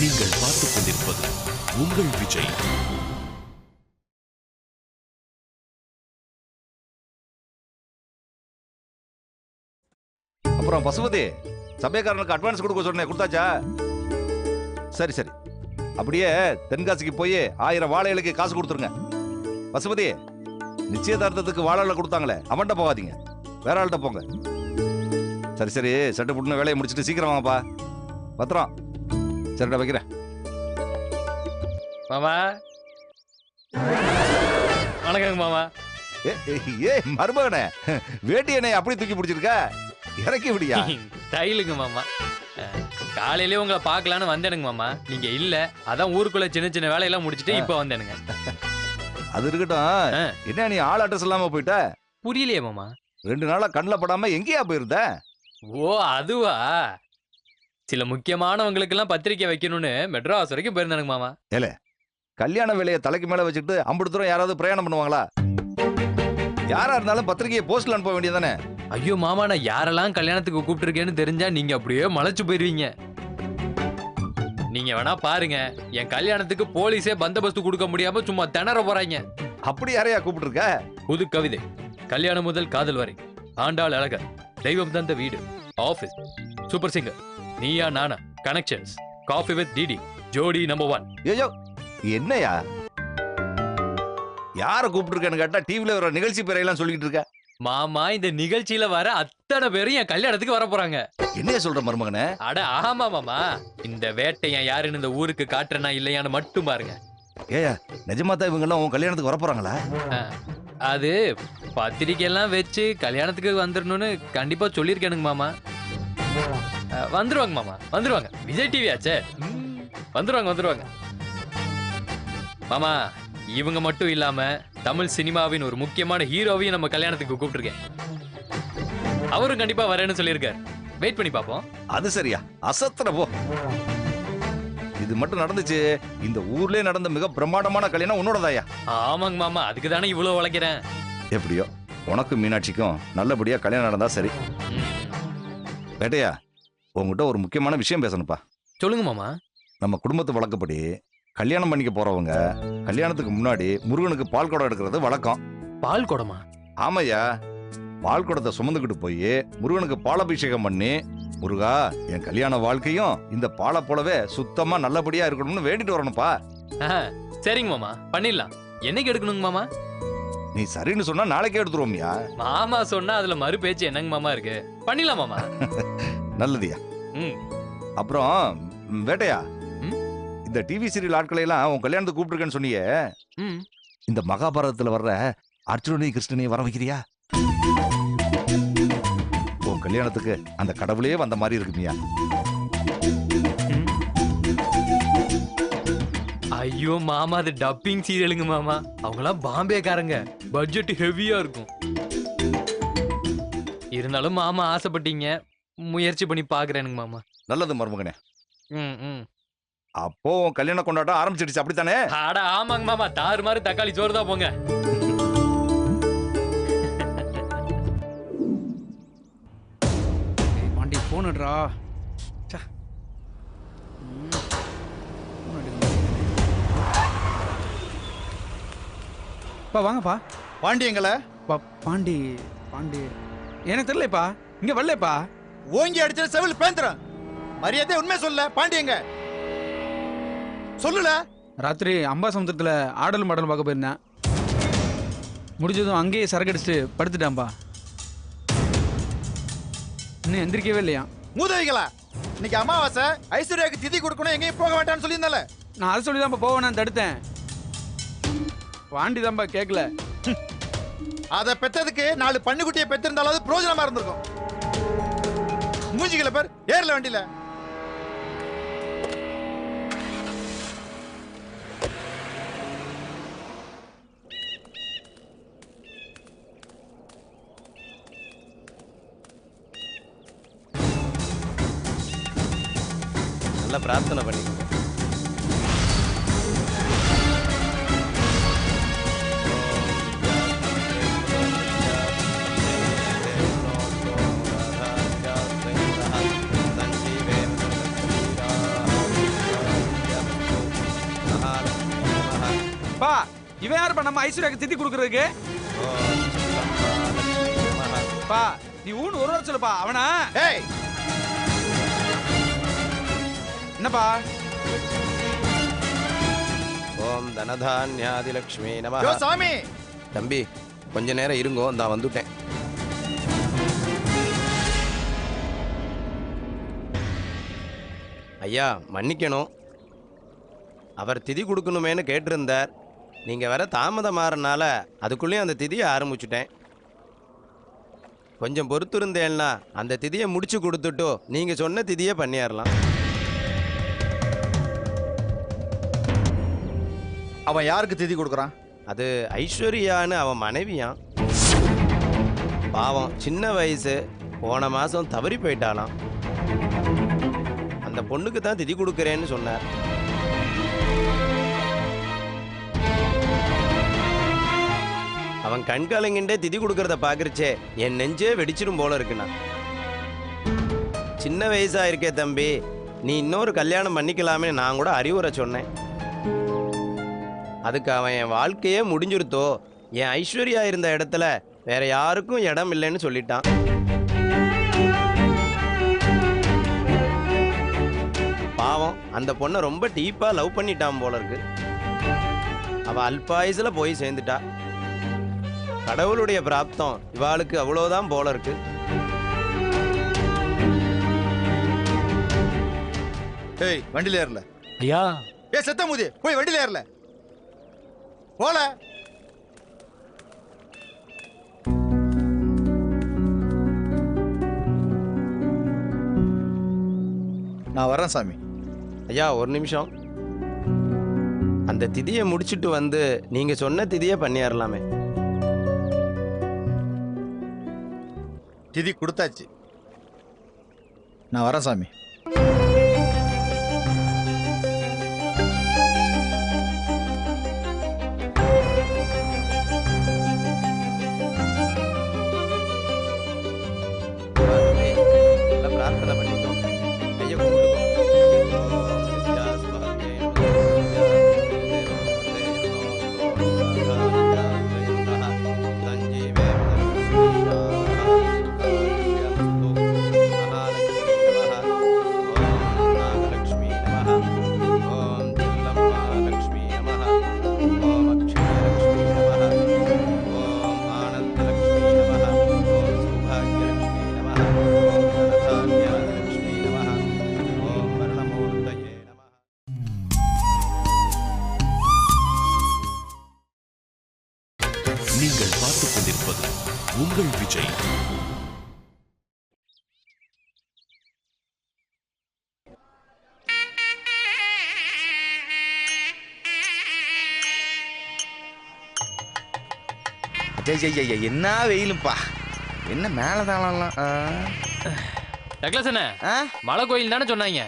நீங்கள் பார்த்துக் கொண்டிருப்பது உங்கள் விஜய். அப்புறம் பசுபதி சபைக்காரனுக்கு அட்வான்ஸ் கொடுக்க சொன்னேன் கொடுத்தாச்சா? சரி சரி. அப்படியே தென்காசிக்கு போய் ஆயிரம் வாழை காசு கொடுத்துருங்க. பசுபதி நிச்சயதார்த்தத்துக்கு வாழை கொடுத்தாங்களே அவன்கிட்ட போகாதீங்க. வேற ஆள்கிட்ட போங்க. சரி சரி சட்டு புட்டுன்னு வேலையை முடிச்சிட்டு சீக்கிரம் வாங்கப்பா. பத்திரம். சரிடா வைக்கிறேன் மாமா. வணக்கங்க மாமா. ஏ மருமகனே வேட்டி என்னை அப்படி தூக்கி பிடிச்சிருக்க? இறக்கி விடியா? தைலுங்க மாமா. அஹ், காலையிலே உங்களை பார்க்கலான்னு வந்தேனுங்க மாமா. நீங்க இல்ல அதான் ஊருக்குள்ள சின்ன சின்ன வேலையெல்லாம் முடிச்சிட்டு இப்ப வந்தேனுங்க. அது இருக்கட்டும். என்ன நீ ஆள் அட்ரஸ் இல்லாம போயிட்ட? புரியலையே மாமா. ரெண்டு நாளா கண்ணில் படாம எங்கேயா போயிருந்த? ஓ அதுவா? சில முக்கியமானவங்களுக்கெல்லாம் பத்திரிக்கை வைக்கணும்னு மெட்ராஸ் வரைக்கும் போயிருந்தானுங்க மாமா. கல்யாண வேலையை தலைக்கு மேல வச்சுட்டு அம்பது தூரம் யாராவது பிரயாணம் பண்ணுவாங்களா? யாரா இருந்தாலும் பத்திரிகையை போஸ்ட்ல அனுப்ப வேண்டியதானே ஐயோ மாமா நான் யாரெல்லாம் கல்யாணத்துக்கு கூப்பிட்டுருக்கேன்னு தெரிஞ்சா நீங்க அப்படியே மலைச்சு போயிருவீங்க. நீங்க வேணா பாருங்க என் கல்யாணத்துக்கு போலீஸே பந்தோபஸ்து கொடுக்க முடியாம சும்மா திணற போறாங்க. அப்படி யாரையா கூப்பிட்டு புது கவிதை கல்யாணம் முதல் காதல் வரை ஆண்டாள் அழகர் தெய்வம் தந்த வீடு office super singer. Neeya Naana? Connections coffee with DD Jodi number one ஐயோ என்னையா? யார கூப்பிட்டுருக்கேன்னு கேட்டா டிவில வர நிகழ்ச்சி பேரையெல்லாம் சொல்லிட்டு இருக்க. மாமா இந்த நிகழ்ச்சியில வர அத்தனை பேரும் என் கல்யாணத்துக்கு வர போறாங்க. என்னைய சொல்ற மருமகனே? அட ஆமா மாமா. இந்த வேட்டையன் யாருன்னு இந்த ஊருக்கு காட்டுறனா இல்லையான்னு மட்டும் பாருங்க. ஏயா நிஜமா தான் இவங்க எல்லாம் உன் கல்யாணத்துக்கு வர போறாங்களா? அது பத்திரிக்கை எல்லாம் வச்சு கல்யாணத்துக்கு வந்துடணும்னு கண்டிப்பா சொல்லியிருக்கேனுங்க மாமா. வந்துருவாங்க மாமா வந்துருவாங்க. விஜய் டிவி ஆச்சே. வந்துருவாங்க வந்துருவாங்க. மாமா இவங்க மட்டும் இல்லாம தமிழ் சினிமாவின் ஒரு முக்கியமான ஹீரோவையும் நம்ம கல்யாணத்துக்கு கூப்பிட்டுருக்கேன். அவரும் கண்டிப்பா வரேன்னு சொல்லியிருக்காரு. வெயிட் பண்ணி பார்ப்போம். அது சரியா. அசத்துற போ. இது மட்டும் நடந்துச்சு. இந்த ஊர்லயே நடந்த மிக பிரம்மாண்டமான கல்யாணம் உன்னோடதாயா ஆமாங்க மாமா அதுக்கு தானே இவ்வளவு உழைக்கிறேன். எப்படியோ உனக்கும் மீனாட்சிக்கும் நல்லபடியா கல்யாணம் நடந்தா சரி. வேட்டையா? உங்ககிட்ட ஒரு முக்கியமான விஷயம் பேசணும்ப்பா. சொல்லுங்க மாமா. நம்ம குடும்பத்து வழக்கப்படி கல்யாணம் பண்ணிக்க போறவங்க கல்யாணத்துக்கு முன்னாடி முருகனுக்கு பால் குடம் எடுக்கிறது வழக்கம். பால் குடமா? ஆமையா பால் குடத்தை சுமந்துக்கிட்டு போய் முருகனுக்கு பாலாபிஷேகம் பண்ணி முருகா என் கல்யாண வாழ்க்கையும் இந்த பாலை போலவே சுத்தமா நல்லபடியா இருக்கணும்னு வேண்டிட்டு வரணும்ப்பா. சரிங்க மாமா. பண்ணிடலாம். என்னைக்கு எடுக்கணுங்க மாமா? நீ சரின்னு சொன்னா நாளைக்கே எடுத்துருவோம்யா. மாமா சொன்னா அதுல மறு பேச்சு என்னங்க மாமா இருக்கு? பண்ணிடலாம் மாமா. நல்லதுயா. அப்புறம் வேட்டையா? இந்த டிவி சீரியல் ஆட்களை எல்லாம் உன் கல்யாணத்துக்கு கூப்பிட்டுருக்கேன்னு சொன்னியே. இந்த மகாபாரதத்துல வர்ற அர்ஜுனனையும் கிருஷ்ணனையும் வர வைக்கிறியா? உன் கல்யாணத்துக்கு அந்த கடவுளே வந்த மாதிரி இருக்குமியா ஐயோ மாமா அது டப்பிங் சீரியலுங்க மாமா. அவங்களாம் பாம்பேக்காரங்க. பட்ஜெட் ஹெவியா இருக்கும். இருந்தாலும் மாமா ஆசைப்பட்டீங்க. முயற்சி பண்ணி பாக்குறேனுங்க மாமா. நல்லது மருமகனே. ம் ம். அப்போ கல்யாண கொண்டாட்டம் ஆரம்பிச்சிடுச்சு அப்படித்தானே? அட ஆமாங்க மாமா தாறு மாதிரி தக்காளி சோறு தான் போங்க. பாண்டி போனுடுறா. பா வாங்கப்பா. பாண்டியங்கள பா பாண்டி பாண்டி. எனக்கு தெரியலப்பா இங்க வரலப்பா ஓங்கி அடிச்ச செவில் பேந்துறேன் மரியாதை உண்மை சொல்ல பாண்டியங்க. சொல்லுல. ராத்திரி அம்பாசமுத்திரத்தில் ஆடல் மாடல் பார்க்க போயிருந்தேன். முடிஞ்சதும் அங்கேயே சரக்கு அடிச்சுட்டு படுத்துட்டான்பா இன்னும் எந்திரிக்கவே இல்லையா? மூதவிகளா? இன்னைக்கு அமாவாசை ஐஸ்வர்யாக்கு திதி கொடுக்கணும் எங்கேயும் போக வேண்டாம்னு சொல்லியிருந்தால நான் அதை சொல்லி தான்ப்பா போவேன் தடுத்தேன். பாண்டி தான்ப்பா கேட்கல அதை பெத்ததுக்கு நாலு பன்னுக்குட்டியை பெத்திருந்தாலும் பிரயோஜனமா இருந்திருக்கும். மூஞ்சிக்கல பார். ஏறல வண்டியில. நல்லா பிரார்த்தனை பண்ணிக்கோங்க இவன் யாருப்பா? நம்ம ஐஸ்வர்யாக்கு திதி கொடுக்கறதுக்கு? பா நீ ஊன்னு ஒரு வாரம் சொல்லுப்பா. அவனா? ஏய்! என்னப்பா? ஓம் தனதான்யாதிலக்ஷ்மி நம யோ சாமி! தம்பி கொஞ்ச நேரம் இருங்கோ நான் வந்துட்டேன். ஐயா மன்னிக்கணும். அவர் திதி கொடுக்கணுமேன்னு கேட்டிருந்தார். நீங்கள் வேற தாமதமாகறனால அதுக்குள்ளேயும் அந்த திதியை ஆரம்பிச்சுட்டேன். கொஞ்சம் பொறுத்திருந்தேன்னா அந்த திதியை முடிச்சு கொடுத்துட்டோ நீங்கள் சொன்ன திதியை பண்ணிடலாம் அவன் யாருக்கு திதி கொடுக்குறான்? அது ஐஸ்வர்யான்னு அவன் மனைவியான் பாவம் சின்ன வயசு போன மாதம் தவறி போயிட்டாளாம். அந்த பொண்ணுக்கு தான் திதி கொடுக்குறேன்னு சொன்னார். அவன் கண்காலங்கிண்டே திதி கொடுக்கறத பாக்குறச்சே என் நெஞ்சே வெடிச்சிடும் போல இருக்குண்ணா. சின்ன வயசா இருக்கே தம்பி நீ இன்னொரு கல்யாணம் பண்ணிக்கலாமே நான் கூட அறிவுரை சொன்னேன். அதுக்கு அவன் என் வாழ்க்கையே முடிஞ்சிருத்தோ என் ஐஸ்வர்யா இருந்த இடத்துல வேற யாருக்கும் இடம் இல்லைன்னு சொல்லிட்டான். பாவம் அந்த பொண்ணை ரொம்ப டீப்பா லவ் பண்ணிட்டான் போல இருக்கு. அவள் அல்பாயுசில் போய் சேர்ந்துட்டா. கடவுளுடைய பிராப்தம். இவாளுக்கு அவ்வளோதான் போல இருக்கு. ஏய் வண்டியில ஏறல. ஐயா. ஏ செத்தமுதி போய் வண்டியில ஏறல. போல. நான் வரேன் சாமி. ஐயா ஒரு நிமிஷம். அந்த திதியை முடிச்சிட்டு வந்து நீங்க சொன்ன திதியை பண்ணிடலாமே திதி கொடுத்தாச்சு. நான் வரேன் சாமி. உங்கள் விஜய் என்ன வெயிலுப்பா என்ன மேல தாளம்லாம் டக்ளஸ் என்ன? ஆ? மலை கோயில் தானே சொன்னாங்க.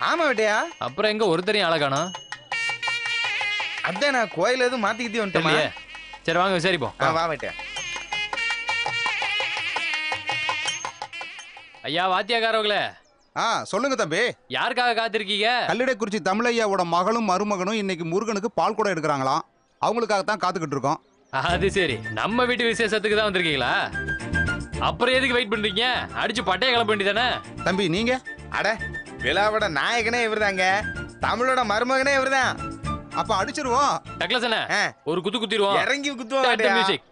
ஆமா விட்டையா? அப்புறம் எங்க ஒருத்தரையும் காணோம். அதான் நான் கோயில் எதுவும் மாத்திக்கிட்டே தெரியலையே. சரி வாங்க விசாரிப்போம். ஆ, வா. விட்டையா ஐயா வாத்தியாக்காரவங்களே ஆ சொல்லுங்க தம்பி. யாருக்காக காத்திருக்கீங்க? கல்லிடைக்குறிச்சி தமிழையாவோட மகளும் மருமகனும் இன்னைக்கு முருகனுக்கு பால் குடம் எடுக்கிறாங்களாம். அவங்களுக்காகத்தான் காத்துக்கிட்டு இருக்கோம். அது சரி. நம்ம வீட்டு விசேஷத்துக்கு தான் வந்திருக்கீங்களா? அப்புறம் எதுக்கு வெயிட் பண்றீங்க? அடிச்சு பட்டைய கிளம்ப வேண்டியதானே? தம்பி நீங்க? அட விழாவோட நாயகனே இவர்தாங்க. தமிழோட மருமகனே இவர்தான். அப்ப அடிச்சிருவோம். டக்ளஸ் ஒரு குத்து குத்திடுவோம். இறங்கி குத்துவோம். மியூசிக்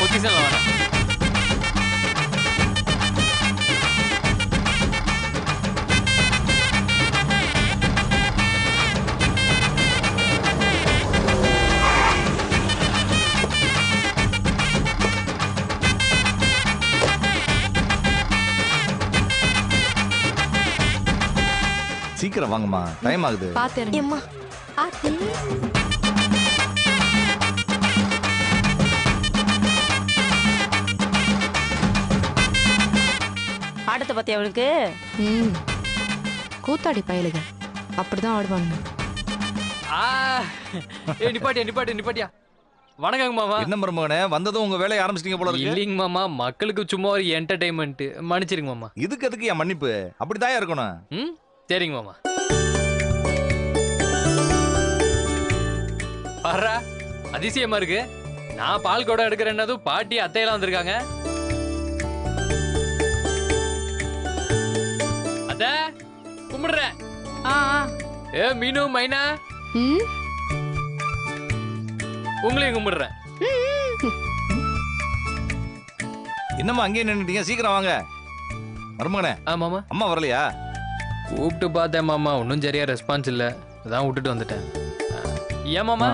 பொசிஷன்ல வேணாம் சீக்கிரம் வாங்கம்மா. டைம் ஆகுது. பாத்து எம்மா ஆத்தி. ஆட்டத்தை பத்தி அவளுக்கு? ம். கூத்தாடி பயலுக அப்படிதான் ஆடுவாங்க. ஆ ஏய் நிப்பாட்டியா நிப்பாட்டியா நிப்பாட்டியா. வணக்கங்க மாமா. என்ன மருமகனே வந்ததும் உங்க வேலையை ஆரம்பிச்சிட்டீங்க போல இருக்கு. இல்லைங்க மாமா. மக்களுக்கு சும்மா ஒரு என்டர்டைன்மெண்ட் மன்னிச்சிருங்க மாமா. இதுக்கு எதுக்கு என் மன்னிப்பு? அப்படிதான் இருக்கணும். ம்? சரிங்க மாமா. பாரா அதிசயமா இருக்கு. நான் பால் குடம் எடுக்கிறேன்னதும் பாட்டி அத்தையெல்லாம் வந்திருக்காங்க. அத்த கும்பிடுறேன். ஏ மீனு மைனா? உங்களையும் கும்பிடுறேன் என்னம்மா அங்கேயே நின்னுட்டீங்க? சீக்கிரம் வாங்க. மருமகனே ஆ மாமா. அம்மா வரலையா? கூப்பிட்டு பார்த்தேன் மாமா. ஒன்றும் சரியா ரெஸ்பான்ஸ் இல்லை. அதான் விட்டுட்டு வந்துட்டேன். ஏன் மாமா?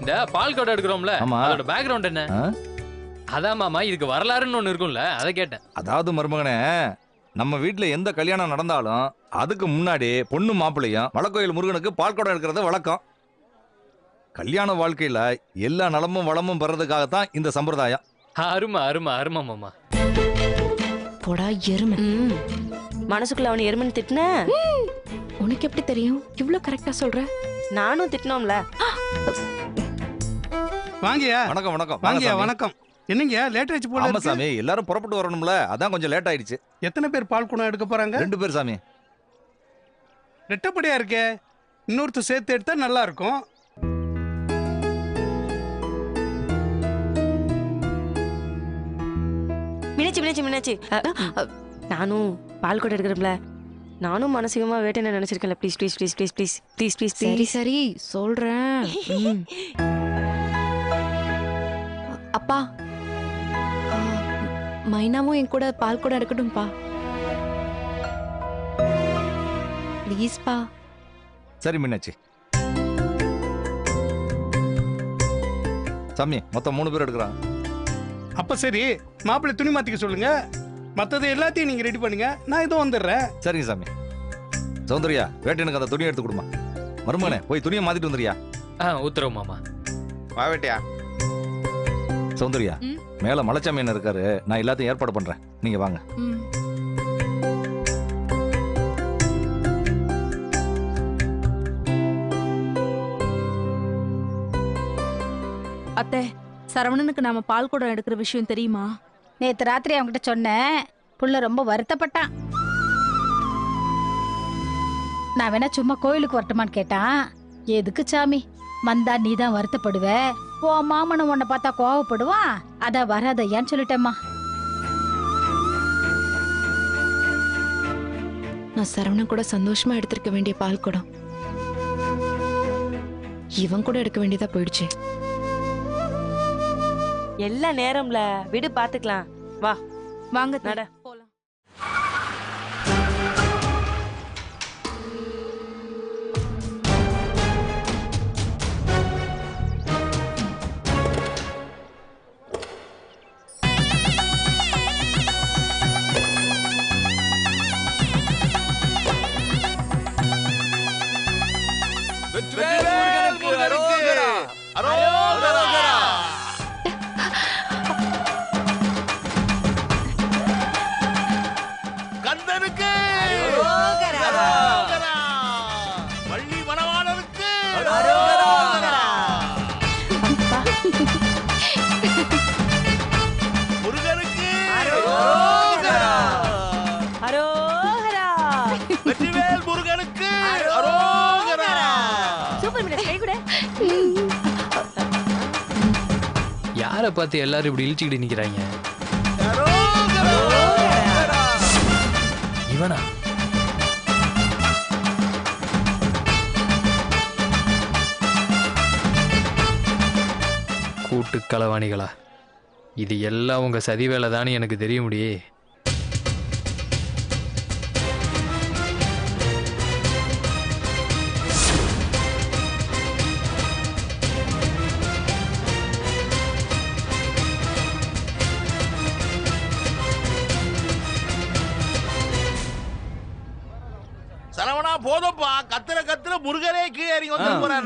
இந்த பால் குடம் எடுக்கிறோம்ல. அதோட பேக்ரவுண்ட் என்ன? அதான் மாமா இதுக்கு வரலாறுன்னு ஒன்று இருக்கும்ல அதை கேட்டேன். அதாவது மருமகனே நம்ம வீட்ல எந்த கல்யாணம் நடந்தாலும் அதுக்கு முன்னாடி பொண்ணு மாப்பிள்ளையும் வழக்கோயில் முருகனுக்கு பால்குடம் எடுக்கிறது வழக்கம். கல்யாண வாழ்க்கையில எல்லா நலமும் வளமும் பெறதுக்காகத்தான் இந்த சம்பிரதாயம். அருமை அருமை அருமை மாமா. போடா எருமை. ம். மனசுக்குள்ள அவனை எருமன் திட்டின? உனக்கு எப்படி தெரியும்? இவ்ளோ கரெக்டா சொல்ற. நானும் திட்டினோம்ல. வாங்கய்யா. வணக்கம் வணக்கம். வாங்க வாங்கய்யா சாமி. வணக்கம். என்னங்கய்யா லேட் ஆயிடுச்சு போல ஆமா. சாமி எல்லாரும் புறப்பட்டு வரணும்ல அதான் கொஞ்சம் லேட் ஆயிடுச்சு. எத்தனை பேர் பால் குடம் எடுக்க போறாங்க? ரெண்டு பேர் சாமி. ரெட்டப்படியா இருக்கே. இன்னொருத்தர் சேர்த்து எடுத்தா நல்லா இருக்கும். மினாச்சி மினாச்சி மினாச்சி. நானும் பால் கூட எடுக்கிறோம்ல நானும் மனசிகமா வேட்டைன்னு நினைச்சிருக்கேன்ல. Please please please please please please please சரி சரி சொல்றேன். அப்பா. ஆ, மைனாவும் என் கூட பால் கூட எடுக்கட்டும்பா ப்ளீஸ்ப்பா. சரி மீனாட்சி. சாமி மொத்தம் மூணு பேர் எடுக்கிறான். அப்ப சரி மாப்பிள்ளை துணி மாத்திக்க சொல்லுங்க. மத்தது எல்லாத்தையும் நீங்க ரெடி பண்ணுங்க. நான் இதோ வந்துடுறேன். சரிங்க சாமி. சௌந்தர்யா வேட்டையனுக்கு அந்த துணியை எடுத்து கொடுமா. மருமகனே போய் துணியை மாத்திட்டு வந்துறியா ஆ உத்தரவு மாமா. வாவேட்டியா சௌந்தர்யா. மேல மலைச்சாமியன் இருக்காரு. நான் எல்லாத்தையும் ஏற்பாடு பண்றேன். நீங்க வாங்க. அத்தை சரவணனுக்கு நாம பால் குடம் எடுக்கிற விஷயம் தெரியுமா? நேத்து ராத்திரி அவன்கிட்ட சொன்னேன். புள்ள ரொம்ப வருத்தப்பட்டான். நான் வேணா சும்மா கோயிலுக்கு வரட்டுமான்னு கேட்டான். எதுக்கு சாமி? வந்தா நீ தான் வருத்தப்படுவ. ஓ மாமனும் உன்னை பார்த்தா கோவப்படுவான் அதான் வராதையான்னு சொல்லிட்டேம்மா? நான் சரவணன் கூட சந்தோஷமா எடுத்திருக்க வேண்டிய பால் குடம். இவன் கூட எடுக்க வேண்டியதா போயிடுச்சு. எல்லா நேரம்ல விடு பாத்துக்கலாம். வா. வாங்க நட. Better. யாரை பார்த்து எல்லாரும் இப்படி இழிச்சுக்கிட்டு நிக்கிறாங்க? இவனா? கூட்டு களவாணிகளா? இது எல்லாம் உங்க சதி வேலை எனக்கு தெரிய முடியே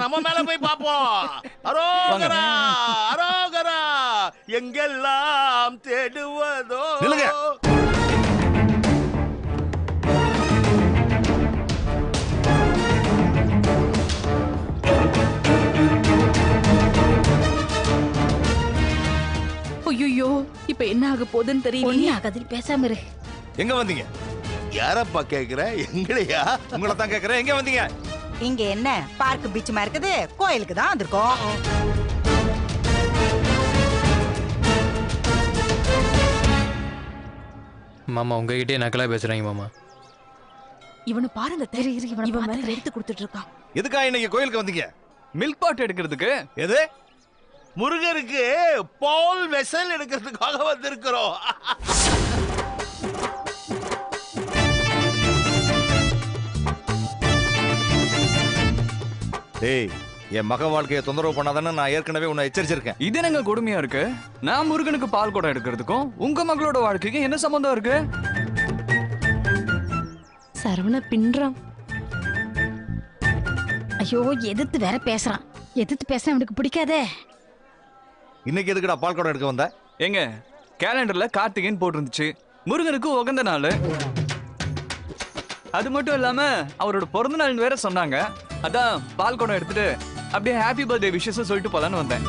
நம்ம மேல போய் பாப்போம் அரோகரா அரோகரா எங்கெல்லாம் தேடுவதோ. நில்லுங்க. ஐயோ இப்ப என்ன ஆக போகுதுன்னு தெரியல ஆகாது பேசாம இரு. எங்க வந்தீங்க? யாரப்பா கேக்குற? எங்களையா? உங்களை தான் கேக்குறேன் எங்க வந்தீங்க? இங்க என்ன? பார்க் பீச்சுமா இருக்குது. கோயிலுக்கு தான் வந்திருக்கோம். மாமா உங்ககிட்டயே நக்கலா பேசுறாங்க மாமா. இவனை பாருங்க தெரி இவன் மேல எடுத்து கொடுத்துட்டு இருக்கான் எதுக்கா இன்னைக்கு கோயிலுக்கு வந்தீங்க? மில்க் பாட் எடுக்கிறதுக்கு. எது? முருகருக்கு பால் வெசல் எடுக்கிறதுக்காக வந்திருக்கிறோம். டேய் என் மக வாழ்க்கையை தொந்தரவு பண்ணாதானே நான் ஏற்கனவே உன்னை எச்சரிச்சிருக்கேன். இது என்னங்க கொடுமையா இருக்கு? நான் முருகனுக்கு பால் குடம் எடுக்கிறதுக்கும் உங்க மகளோட வாழ்க்கைக்கு என்ன சம்பந்தம் இருக்கு? சரவண பின்றான். ஐயோ எதிர்த்து வேற பேசுறான். எதிர்த்து பேச அவனுக்கு பிடிக்காதே. இன்னைக்கு எதுக்குடா பால் குடம் எடுக்க வந்த? ஏங்க கேலண்டர்ல கார்த்திகைன்னு போட்டிருந்துச்சு. முருகனுக்கு உகந்த நாள். அது மட்டும் இல்லாம அவரோட பிறந்த நாள் வேற சொன்னாங்க. அதான் பால் குடம் எடுத்துட்டு அப்படியே ஹாப்பி பர்த்டே விஷஸ் சொல்லிட்டு போலான்னு வந்தேன்.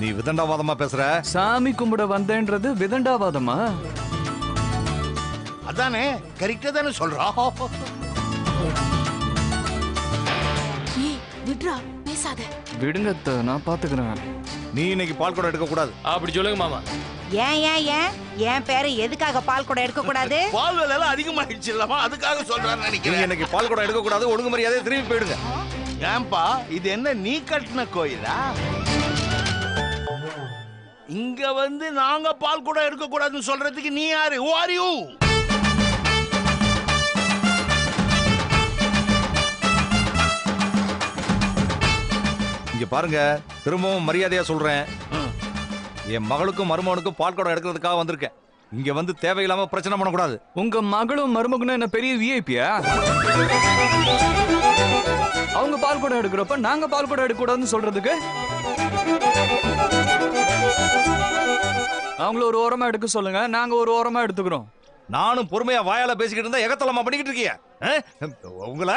நீ விதண்டாவாதமா பேசுற? சாமி கும்பிட வந்தேன்றது விதண்டாவாதமா? அதானே கரெக்டா தானே சொல்றோம் ஏய் விட்றா பேசாத. விடுங்க அத்தை, நான் பாத்துக்கிறேன். நீ இன்னைக்கு பால் குடம் எடுக்க கூடாது அப்படி சொல்லுங்க மாமா. ஏன் ஏன் ஏன்? என் பேரு? எதுக்காக பால் கூட எடுக்க கூடாது பால் விலை எல்லாம் அதிகமாயிடுச்சு இல்லமா அதுக்காக சொல்றான்னு நினைக்கிறேன். இன்னைக்கு பால் குடம் எடுக்க கூடாது ஒழுங்கு மரியாதையை திரும்பி போயிடுங்க. ஏன்பா இது என்ன நீ கட்டின கோயிலா? இங்க வந்து நாங்க பால் கூட எடுக்க கூடாதுன்னு சொல்றதுக்கு நீ யாரு? Who are you? இங்க பாருங்க திரும்பவும் மரியாதையா சொல்றேன். என் மகளுக்கும் மருமகனுக்கும் பால் குடம் எடுக்கிறதுக்காக வந்திருக்கேன். இங்க வந்து தேவையில்லாம பிரச்சனை பண்ணக்கூடாது. உங்க மகளும் மருமகனும் என்ன பெரிய விஐபியா அவங்க பால் குடம் எடுக்கிறப்ப நாங்க பால் குடம் எடுக்க கூடாதுன்னு சொல்றதுக்கு? அவங்கள ஒரு ஓரமா எடுக்க சொல்லுங்க நாங்க ஒரு ஓரமா எடுத்துக்கிறோம். நானும் பொறுமையா வாயால பேசிக்கிட்டு இருந்தா எகத்தலமா பண்ணிக்கிட்டு இருக்கீங்க ஆ? உங்களை?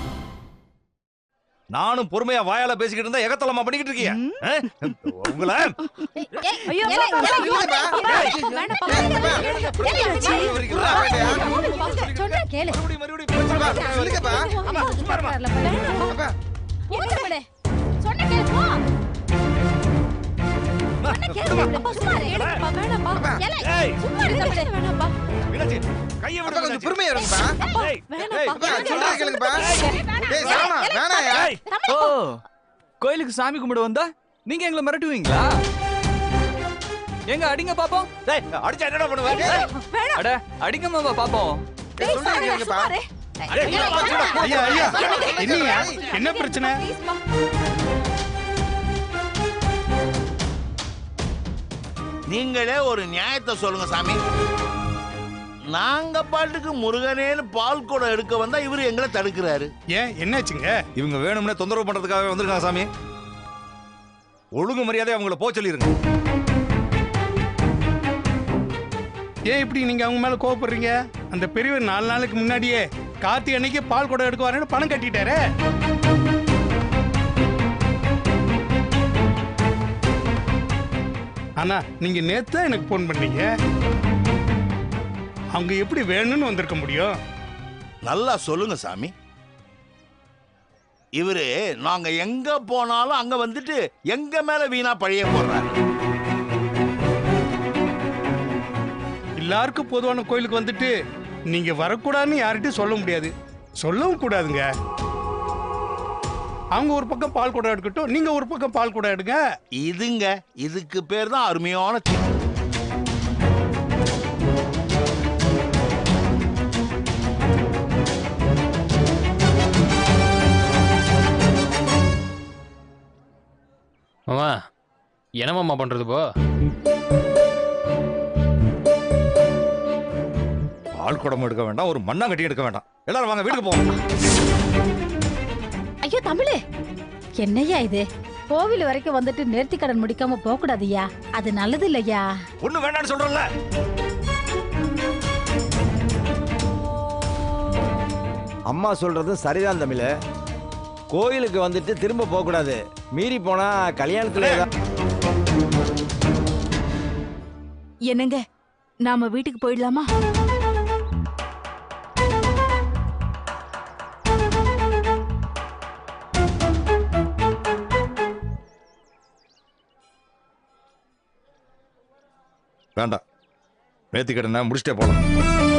நானும் பொறுமையா வாயால பேசிக்கிட்டு இருந்தா எகத்தலமா பண்ணிக்கிட்டு இருக்கீங்க? உங்களை கேளு மறுபடியும் மறுபடியும் கையை விடு கொஞ்சம். பொறுமையா சொல்றேன் கேளுங்கப்பா டேய் சாமா வேணாயா ஓ கோயிலுக்கு சாமி கும்பிட வந்தா நீங்க எங்களை மிரட்டுவீங்களா எங்க அடிங்க பாப்போம் டேய், அடிச்சா என்னடா பண்ணுவேன் ஏய், அட அடிங்க மாமா பாப்போம் சொல்றேன் கேளுங்கப்பா ஐயா ஐயா என்ன பிரச்சனை நீங்களே ஒரு நியாயத்தை சொல்லுங்க சாமி. நாங்க பாட்டுக்கு முருகனேன்னு பால் குடம் எடுக்க வந்தா இவரு எங்களை தடுக்கிறாரு. ஏன்? என்னாச்சுங்க? இவங்க வேணும்னே தொந்தரவு பண்றதுக்காக வந்திருக்காங்க சாமி. ஒழுங்கு மரியாதை அவங்கள போக சொல்லிருங்க. ஏன் இப்படி நீங்க அவங்க மேல கோவப்படுறீங்க? அந்த பெரியவர் நாலு நாளுக்கு முன்னாடியே கார்த்திகை அன்னைக்கு பால் குடம் எடுக்க வரேன்னு பணம் கட்டிட்டாரே. ஆனா நீங்க நேத்து தான் எனக்கு ஃபோன் பண்ணீங்க. அவங்க எப்படி வேணும்னு வந்திருக்க முடியும்? நல்லா சொல்லுங்க சாமி. இவரு நாங்க எங்க போனாலும் அங்க வந்துட்டு எங்க மேல வீணா பழைய போடுறாரு. எல்லாருக்கும் பொதுவான கோயிலுக்கு வந்துட்டு நீங்க வரக்கூடாதுன்னு யார்கிட்டயும் சொல்ல முடியாது. சொல்லவும் கூடாதுங்க. அவங்க ஒரு பக்கம் பால் குடம் எடுக்கட்டும் நீங்க ஒரு பக்கம் பால் குடம் எடுங்க. இதுங்க இதுக்கு பேர் தான் அருமையான மாமா என்ன மாமா பண்றது போ? பால் குடம் எடுக்க வேண்டாம் ஒரு மண்ணாங்கட்டி எடுக்க வேண்டாம். எல்லாரும் வாங்க வீட்டுக்கு போவோம். தமிழே. என்னய்யா இது? கோவில் வரைக்கும் வந்துட்டு நேர்த்தி கடன் முடிக்காம போக கூடாதுயா அது நல்லது இல்லையா ஒண்ணு வேண்டாம்னு சொல்றல அம்மா சொல்றதும் சரிதான் தமிழ். கோயிலுக்கு வந்துட்டு திரும்ப போக கூடாது மீறி போனா கல்யாணத்துல என்னங்க? நாம வீட்டுக்கு போயிடலாமா? வேண்டாம். நேத்தி முடிச்சிட்டே போகலாம்